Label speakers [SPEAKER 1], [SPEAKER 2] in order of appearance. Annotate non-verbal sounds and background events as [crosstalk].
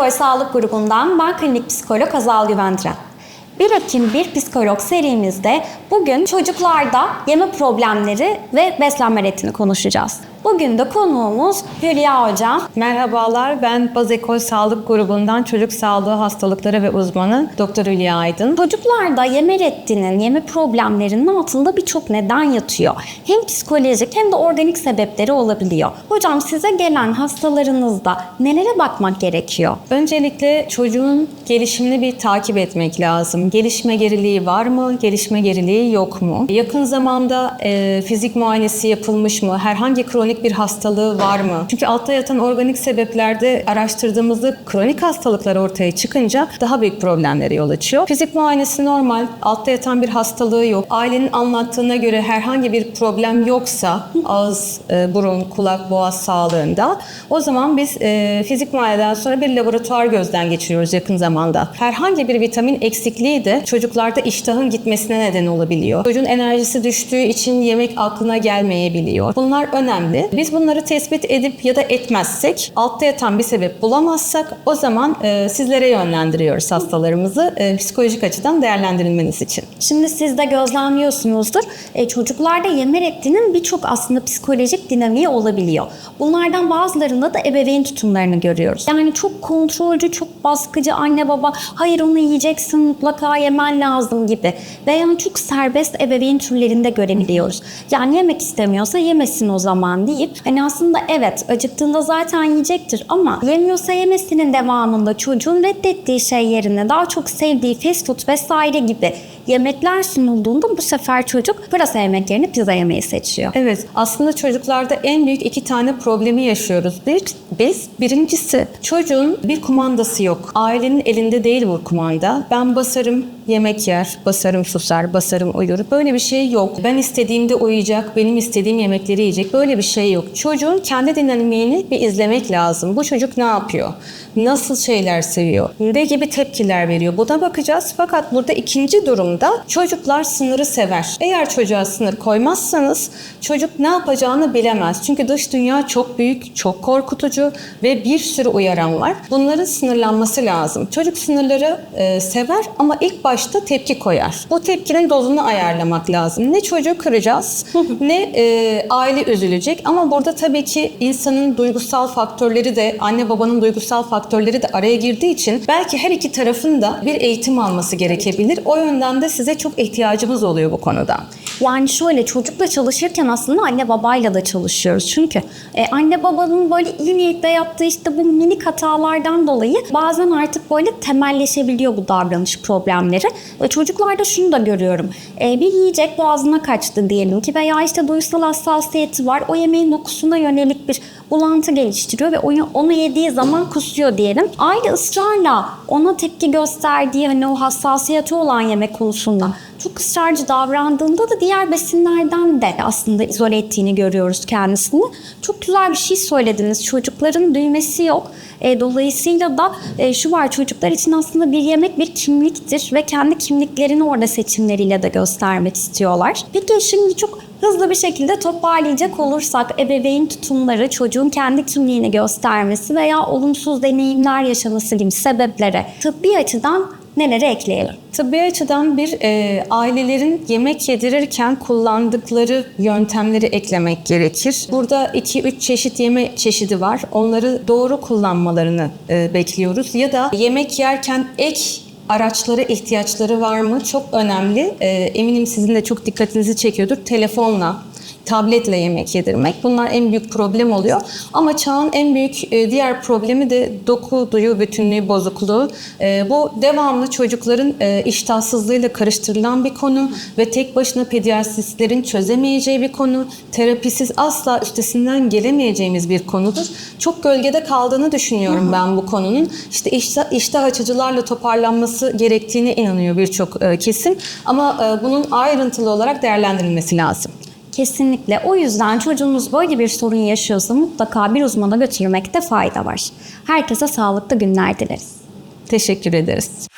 [SPEAKER 1] Ekol Sağlık Grubu'ndan ben klinik psikolog Azal Güvendiren. 1 Ekim 1 Psikolog serimizde bugün çocuklarda yeme problemleri ve beslenme retini konuşacağız. Bugün de konuğumuz Hülya Hocam.
[SPEAKER 2] Merhabalar, ben Bazekol Sağlık Grubu'ndan çocuk sağlığı hastalıkları ve uzmanı Doktor Hülya Aydın.
[SPEAKER 1] Çocuklarda yeme reddinin, yeme problemlerinin altında birçok neden yatıyor. Hem psikolojik hem de organik sebepleri olabiliyor. Hocam size gelen hastalarınızda nelere bakmak gerekiyor?
[SPEAKER 2] Öncelikle çocuğun gelişimini bir takip etmek lazım. Gelişme geriliği var mı, gelişme geriliği yok mu? Yakın zamanda e, fizik muayenesi yapılmış mı? Herhangi kronik bir hastalığı var mı? Çünkü altta yatan organik sebeplerde araştırdığımızda kronik hastalıklar ortaya çıkınca daha büyük problemlere yol açıyor. Fizik muayenesi normal, altta yatan bir hastalığı yok. Ailenin anlattığına göre herhangi bir problem yoksa ağız, e, burun, kulak, boğaz sağlığında o zaman biz e, fizik muayeneden sonra bir laboratuvar gözden geçiriyoruz yakın zamanda. Herhangi bir vitamin eksikliği de çocuklarda iştahın gitmesine neden olabiliyor. Çocuğun enerjisi düştüğü için yemek aklına gelmeyebiliyor. Bunlar önemli. Biz bunları tespit edip ya da etmezsek, altta yatan bir sebep bulamazsak o zaman e, sizlere yönlendiriyoruz hastalarımızı e, psikolojik açıdan değerlendirilmeniz için.
[SPEAKER 1] Şimdi siz de gözlemliyorsunuzdur. E, çocuklarda yeme reddinin birçok aslında psikolojik dinamiği olabiliyor. Bunlardan bazılarında da ebeveyn tutumlarını görüyoruz. Yani çok kontrolcü, çok baskıcı anne baba hayır onu yiyeceksin mutlaka yemen lazım gibi. Veya çok serbest ebeveyn türlerinde görebiliyoruz. Yani yemek istemiyorsa yemesin o zaman deyip hani aslında evet acıktığında zaten yiyecektir ama yemiyorsa yemesinin devamında çocuğun reddettiği şey yerine daha çok sevdiği fast food vesaire gibi yemekler sunulduğunda bu sefer çocuk pırasa yemek yerine pizza yemeyi seçiyor.
[SPEAKER 2] Evet, aslında çocuklarda en büyük iki tane problemi yaşıyoruz. Bir, biz birincisi çocuğun bir kumandası yok. Ailenin elinde değil bu kumanda. Ben basarım yemek yer, basarım susar, basarım uyur. Böyle bir şey yok. Ben istediğimde uyuyacak, benim istediğim yemekleri yiyecek. Böyle bir şey yok. Çocuğun kendi dinamiğini bir izlemek lazım. Bu çocuk ne yapıyor? Nasıl şeyler seviyor? Ne gibi tepkiler veriyor? Buna bakacağız. Fakat burada ikinci durumda çocuklar sınırı sever. Eğer çocuğa sınır koymazsanız çocuk ne yapacağını bilemez. Çünkü dış dünya çok büyük, çok korkutucu ve bir sürü uyaran var. Bunların sınırlanması lazım. Çocuk sınırları e, sever ama ilk başta tepki koyar. Bu tepkinin dozunu ayarlamak lazım. Ne çocuğu kıracağız [laughs] ne e, aile üzülecek ama burada tabii ki insanın duygusal faktörleri de anne babanın duygusal faktörleri de araya girdiği için belki her iki tarafın da bir eğitim alması gerekebilir. O yönden de size çok ihtiyacımız oluyor bu konuda.
[SPEAKER 1] Yani şöyle çocukla çalışırken aslında anne babayla da çalışıyoruz. Çünkü e, anne babanın böyle iyi niyetle yaptığı işte bu minik hatalardan dolayı bazen artık böyle temelleşebiliyor bu davranış problemleri. Ve çocuklarda şunu da görüyorum. E, bir yiyecek boğazına kaçtı diyelim ki veya işte duysal hassasiyeti var. O yemeğin dokusuna yönelik bir bulantı geliştiriyor ve onu, onu yediği zaman kusuyor diyelim. Aile ısrarla ona tepki gösterdiği hani o hassasiyeti olan yemek konusunda çok ısrarcı davrandığında da diğer besinlerden de aslında izole ettiğini görüyoruz kendisini. Çok güzel bir şey söylediniz. Çocukların düğmesi yok. E, dolayısıyla da e, şu var çocuklar için aslında bir yemek bir kimliktir ve kendi kimliklerini orada seçimleriyle de göstermek istiyorlar. Peki şimdi çok hızlı bir şekilde toparlayacak olursak ebeveyn tutumları çocuğun kendi kimliğini göstermesi veya olumsuz deneyimler yaşaması gibi sebeplere tıbbi açıdan neleri ekleyelim?
[SPEAKER 2] Tıbbi açıdan bir e, ailelerin yemek yedirirken kullandıkları yöntemleri eklemek gerekir. Burada 2-3 çeşit yeme çeşidi var. Onları doğru kullanmalarını e, bekliyoruz. Ya da yemek yerken ek araçlara ihtiyaçları var mı? Çok önemli. E, eminim sizin de çok dikkatinizi çekiyordur. Telefonla tabletle yemek yedirmek. Bunlar en büyük problem oluyor. Ama çağın en büyük e, diğer problemi de doku duyu bütünlüğü bozukluğu. E, bu devamlı çocukların e, iştahsızlığıyla karıştırılan bir konu ve tek başına pediatristlerin çözemeyeceği bir konu. Terapisiz asla üstesinden gelemeyeceğimiz bir konudur. Çok gölgede kaldığını düşünüyorum ben bu konunun. İşte iştah, iştah açıcılarla toparlanması gerektiğine inanıyor birçok e, kesim. Ama e, bunun ayrıntılı olarak değerlendirilmesi lazım.
[SPEAKER 1] Kesinlikle. O yüzden çocuğunuz böyle bir sorun yaşıyorsa mutlaka bir uzmana götürmekte fayda var. Herkese sağlıklı günler dileriz.
[SPEAKER 2] Teşekkür ederiz.